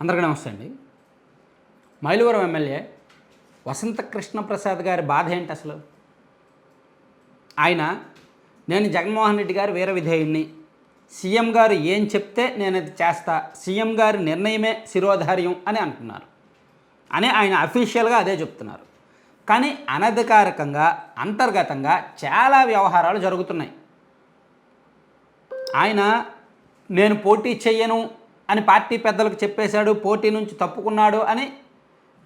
అందరికీ నమస్తే అండి. మైలవరం ఎమ్మెల్యే వసంత కృష్ణ ప్రసాద్ గారి బాధ ఏంటి అసలు? ఆయన నేను జగన్మోహన్ రెడ్డి గారు వీర విధేయుణ్ణి. సీఎం గారు ఏం చెప్తే నేను అది చేస్తా సీఎం గారి నిర్ణయమే శిరోధార్యం అని అంటున్నారు. అని ఆయన అఫీషియల్గా అదే చెప్తున్నారు. కానీ అనధికారికంగా అంతర్గతంగా చాలా వ్యవహారాలు జరుగుతున్నాయి. ఆయన నేను పోటీ చెయ్యను అని పార్టీ పెద్దలకు చెప్పేశాడు పోటీ నుంచి తప్పుకున్నాడు అని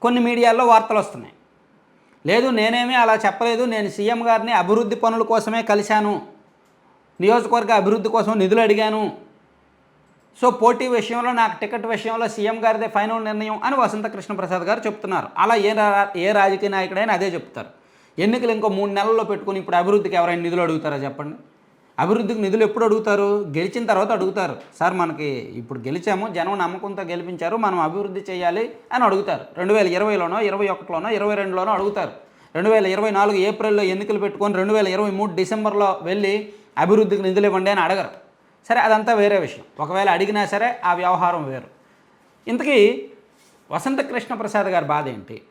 కొన్ని మీడియాల్లో వార్తలు వస్తున్నాయి. లేదు నేనేమీ అలా చెప్పలేదు నేను సీఎం గారిని అభివృద్ధి పనుల కోసమే కలిశాను నియోజకవర్గ అభివృద్ధి కోసం నిధులు అడిగాను. సో పోటీ విషయంలో నాకు టికెట్ విషయంలో సీఎం గారిదే ఫైనల్ నిర్ణయం అని వసంత కృష్ణప్రసాద్ గారు చెప్తున్నారు. అలా ఏ రా- ఏ రాజకీయ నాయకుడైనా అదే చెప్తారు. ఎన్నికలు ఇంకో మూడు నెలల్లో పెట్టుకుని ఇప్పుడు అభివృద్ధికి ఎవరైనా నిధులు అడుగుతారా చెప్పండి? అభివృద్ధికి నిధులు ఎప్పుడు అడుగుతారు? గెలిచిన తర్వాత అడుగుతారు. సార్ మనకి ఇప్పుడు గెలిచాము జనం నమ్మకంతో గెలిపించారు మనం అభివృద్ధి చేయాలి అని అడుగుతారు. రెండు వేల ఇరవైలోనో ఇరవై ఒకటిలోనో ఇరవై రెండులోనో అడుగుతారు. రెండు వేల ఇరవై నాలుగు ఏప్రిల్లో ఎన్నికలు పెట్టుకొని రెండు వేల ఇరవై మూడు డిసెంబర్లో వెళ్ళి అభివృద్ధికి నిధులు ఇవ్వండి అని అడగరు. సరే అదంతా వేరే విషయం. ఒకవేళ అడిగినా సరే ఆ వ్యవహారం వేరు. ఇంతకీ వసంత కృష్ణ ప్రసాద్ గారి బాధ ఏంటి?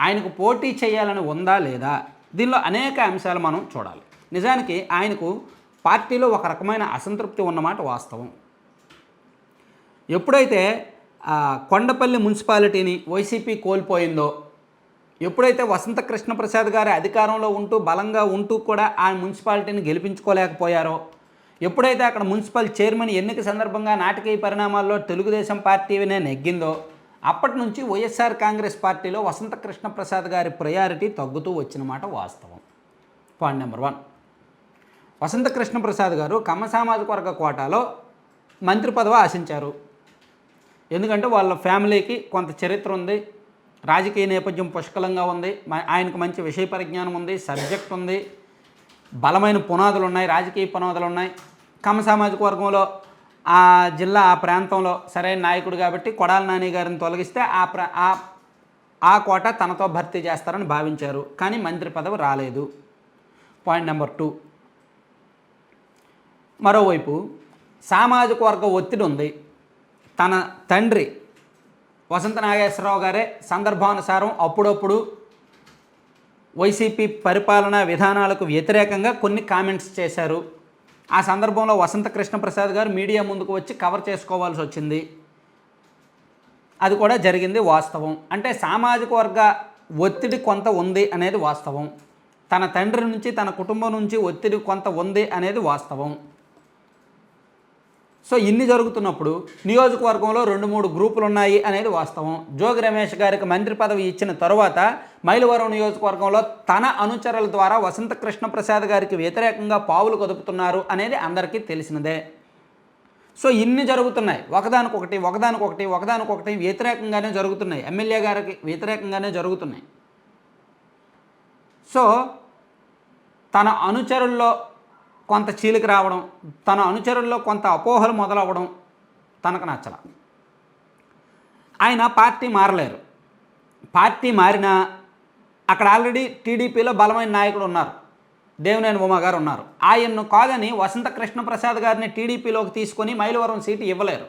ఆయనకు పోటీ చేయాలని ఉందా లేదా? దీనిలో అనేక అంశాలు మనం చూడాలి. నిజానికి ఆయనకు పార్టీలో ఒక రకమైన అసంతృప్తి ఉన్నమాట వాస్తవం. ఎప్పుడైతే కొండపల్లి మున్సిపాలిటీని వైసీపీ కోల్పోయిందో ఎప్పుడైతే వసంత కృష్ణప్రసాద్ గారి అధికారంలో ఉంటూ బలంగా ఉంటూ కూడా ఆ మున్సిపాలిటీని గెలిపించుకోలేకపోయారో ఎప్పుడైతే అక్కడ మున్సిపల్ చైర్మన్ ఎన్నిక సందర్భంగా నాటకీయ పరిణామాల్లో తెలుగుదేశం పార్టీనే నెగ్గిందో అప్పటి నుంచి వైఎస్ఆర్ కాంగ్రెస్ పార్టీలో వసంత కృష్ణప్రసాద్ గారి ప్రయారిటీ తగ్గుతూ వచ్చినమాట వాస్తవం. Point number one Vasantha Krishnaprasad గారు కమ్మ సామాజిక వర్గ కోటాలో మంత్రి పదవి ఆశించారు. ఎందుకంటే వాళ్ళ ఫ్యామిలీకి కొంత చరిత్ర ఉంది రాజకీయ నేపథ్యం పుష్కలంగా ఉంది మ- ఆయనకు మంచి విషయ పరిజ్ఞానం ఉంది సబ్జెక్ట్ ఉంది బలమైన పునాదులు ఉన్నాయి రాజకీయ పునాదులు ఉన్నాయి. కమ్మ సామాజిక వర్గంలో ఆ జిల్లా ఆ ప్రాంతంలో సరైన నాయకుడు కాబట్టి కొడాల నాని గారిని తొలగిస్తే ఆ ప్ర ఆ ఆ కోట తనతో భర్తీ చేస్తారని భావించారు. కానీ మంత్రి పదవి రాలేదు. Point number two. మరోవైపు సామాజిక వర్గ ఒత్తిడి ఉంది. తన తండ్రి వసంత నాగేశ్వరరావు గారే సందర్భానుసారం అప్పుడప్పుడు వైసీపీ పరిపాలనా విధానాలకు వ్యతిరేకంగా కొన్ని కామెంట్స్ చేశారు. ఆ సందర్భంలో వసంత కృష్ణప్రసాద్ గారు మీడియా ముందుకు వచ్చి కవర్ చేసుకోవాల్సి వచ్చింది. అది కూడా జరిగింది వాస్తవం. అంటే సామాజిక వర్గ ఒత్తిడి కొంత ఉంది అనేది వాస్తవం. తన తండ్రి నుంచి తన కుటుంబం నుంచి ఒత్తిడి కొంత ఉంది అనేది వాస్తవం. సో ఇన్ని జరుగుతున్నప్పుడు నియోజకవర్గంలో రెండు మూడు గ్రూపులు ఉన్నాయి అనేది వాస్తవం. జోగి రమేష్ గారికి మంత్రి పదవి ఇచ్చిన తరువాత మైలవరం నియోజకవర్గంలో తన అనుచరుల ద్వారా వసంత కృష్ణప్రసాద్ గారికి వ్యతిరేకంగా పావులు కదుపుతున్నారు అనేది అందరికీ తెలిసినదే. సో ఇన్ని జరుగుతున్నాయి. ఒకదానికొకటి ఒకదానికొకటి ఒకదానికొకటి వ్యతిరేకంగానే జరుగుతున్నాయి. ఎమ్మెల్యే గారికి వ్యతిరేకంగానే జరుగుతున్నాయి. సో తన అనుచరుల్లో కొంత చీలిక రావడం తన అనుచరుల్లో కొంత అపోహలు మొదలవ్వడం తనకు నచ్చల. ఆయన పార్టీ మారలేరు. పార్టీ మారినా అక్కడ ఆల్రెడీ టీడీపీలో బలమైన నాయకులు ఉన్నారు. దేవినేని ఉమా గారు ఉన్నారు. ఆయన్ను కాదని వసంత కృష్ణప్రసాద్ గారిని టీడీపీలోకి తీసుకొని మైలవరం సీటు ఇవ్వలేరు.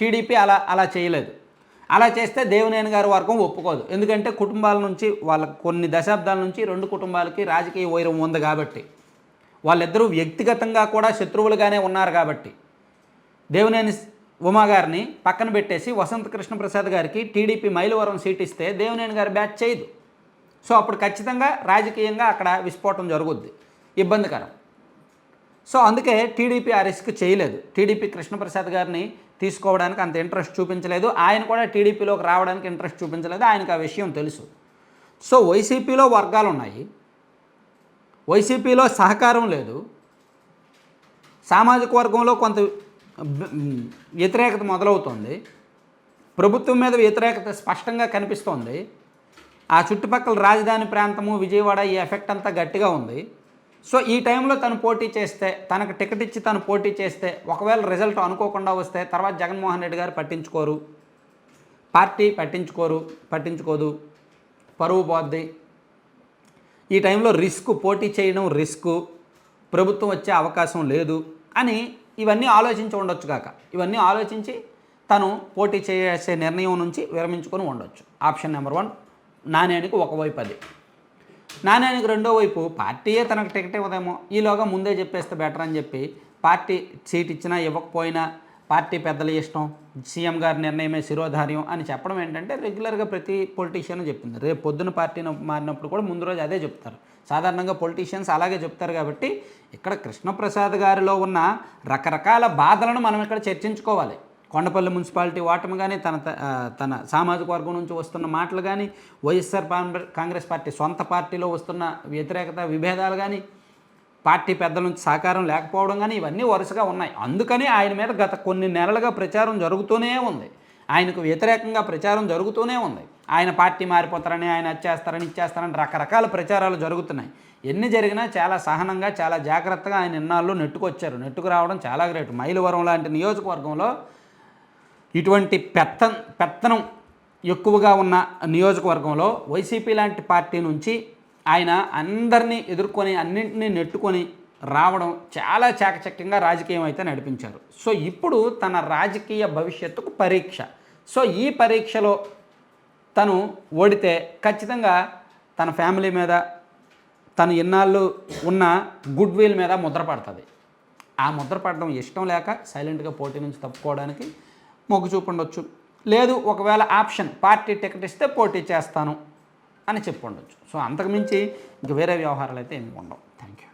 టీడీపీ అలా అలా చేయలేదు. అలా చేస్తే దేవినేని గారి వర్గం ఒప్పుకోదు. ఎందుకంటే కుటుంబాల నుంచి వాళ్ళ కొన్ని దశాబ్దాల నుంచి రెండు కుటుంబాలకి రాజకీయ వైరం ఉంది కాబట్టి. వాళ్ళిద్దరూ వ్యక్తిగతంగా కూడా శత్రువులుగానే ఉన్నారు కాబట్టి. దేవినేని ఉమా గారిని పక్కన పెట్టేసి వసంత కృష్ణప్రసాద్ గారికి టీడీపీ మైలవరం సీట్ ఇస్తే దేవినేని గారి బ్యాచ్ చేయదు. సో అప్పుడు ఖచ్చితంగా రాజకీయంగా అక్కడ విస్ఫోటం జరుగుద్ది. ఇబ్బందికరం. సో అందుకే టీడీపీ ఆ రిస్క్ చేయలేదు. టీడీపీ కృష్ణప్రసాద్ గారిని తీసుకోవడానికి అంత ఇంట్రెస్ట్ చూపించలేదు. ఆయన కూడా టీడీపీలోకి రావడానికి ఇంట్రెస్ట్ చూపించలేదు. ఆయనకు ఆ విషయం తెలుసు. సో వైసీపీలో వర్గాలు ఉన్నాయి వైసీపీలో సహకారం లేదు. సామాజిక వర్గంలో కొంత వ్యతిరేకత మొదలవుతోంది. ప్రభుత్వం మీద వ్యతిరేకత స్పష్టంగా కనిపిస్తోంది. ఆ చుట్టుపక్కల రాజధాని ప్రాంతము విజయవాడ ఈ ఎఫెక్ట్ అంతా గట్టిగా ఉంది. సో ఈ టైంలో తను పోటీ చేస్తే తనకు టికెట్ ఇచ్చి తను పోటీ చేస్తే ఒకవేళ రిజల్ట్ అనుకోకుండా వస్తే తర్వాత జగన్మోహన్ రెడ్డి గారు పట్టించుకోరు. పార్టీ పట్టించుకోరు పట్టించుకోదు. పరువు పోద్ది. ఈ టైంలో రిస్క్ పోటీ చేయడం రిస్క్ ప్రభుత్వం వచ్చే అవకాశం లేదు అని ఇవన్నీ ఆలోచించి ఉండొచ్చు కాక. ఇవన్నీ ఆలోచించి తను పోటీ చేసే నిర్ణయం నుంచి విరమించుకొని ఉండొచ్చు. ఆప్షన్ నెంబర్ వన్ నాణ్యానికి ఒకవైపు అది. నాణ్యానికి రెండో వైపు పార్టీయే తనకు టికెట్ ఇవ్వదేమో. ఈలోగా ముందే చెప్పేస్తే బెటర్ అని చెప్పి పార్టీ సీట్ ఇచ్చినా ఇవ్వకపోయినా పార్టీ పెద్దల ఇష్టం సీఎం గారి నిర్ణయమే శిరోధార్యం అని చెప్పడం ఏంటంటే రెగ్యులర్గా ప్రతి పొలిటీషియన్ చెప్పింది రేపు పొద్దున పార్టీని మారినప్పుడు కూడా ముందు రోజు అదే చెప్తారు. సాధారణంగా పొలిటీషియన్స్ అలాగే చెప్తారు కాబట్టి ఇక్కడ కృష్ణప్రసాద్ గారిలో ఉన్న రకరకాల బాధలను మనం ఇక్కడ చర్చించుకోవాలి. కొండపల్లి మున్సిపాలిటీ ఓటమి కానీ తన త- తన సామాజిక వర్గం నుంచి వస్తున్న మాటలు కానీ వైఎస్ఆర్ కాంగ్రెస్ పార్టీ సొంత పార్టీలో వస్తున్న వ్యతిరేకత విభేదాలు కానీ పార్టీ పెద్దల నుంచి సహకారం లేకపోవడం కానీ ఇవన్నీ వరుసగా ఉన్నాయి. అందుకని ఆయన మీద గత కొన్ని నెలలుగా ప్రచారం జరుగుతూనే ఉంది. ఆయనకు వ్యతిరేకంగా ప్రచారం జరుగుతూనే ఉంది. ఆయన పార్టీ మారిపోతారని ఆయన వచ్చేస్తారని ఇచ్చేస్తారని రకరకాల ప్రచారాలు జరుగుతున్నాయి. ఎన్ని జరిగినా చాలా సహనంగా చాలా జాగ్రత్తగా ఆయన ఇన్నాళ్ళు నెట్టుకొచ్చారు. నెట్టుకు రావడం చాలా గ్రేట్. మైలవరం లాంటి నియోజకవర్గంలో ఇటువంటి పెత్త పెత్తనం ఎక్కువగా ఉన్న నియోజకవర్గంలో వైసీపీ లాంటి పార్టీ నుంచి ఆయన అందరినీ ఎదుర్కొని అన్నింటినీ నెట్టుకొని రావడం చాలా చాకచక్యంగా రాజకీయం అయితే నడిపించారు. సో ఇప్పుడు తన రాజకీయ భవిష్యత్తుకు పరీక్ష. సో ఈ పరీక్షలో తను ఓడితే ఖచ్చితంగా తన ఫ్యామిలీ మీద తను ఇన్నాళ్ళు ఉన్న గుడ్ విల్ మీద ముద్రపడుతుంది ఆ ముద్రపడడం ఇష్టం లేక సైలెంట్గా పోటీ నుంచి తప్పుకోవడానికి మొగ్గు చూపుండొచ్చు. లేదు ఒకవేళ ఆప్షన్ పార్టీ టికెట్ ఇస్తే పోటీ చేస్తాను. అని చెప్పి సో అంతకుమించి ఇంక వేరే వ్యవహారాలు అయితే ఏమి ఉండవు. Thank you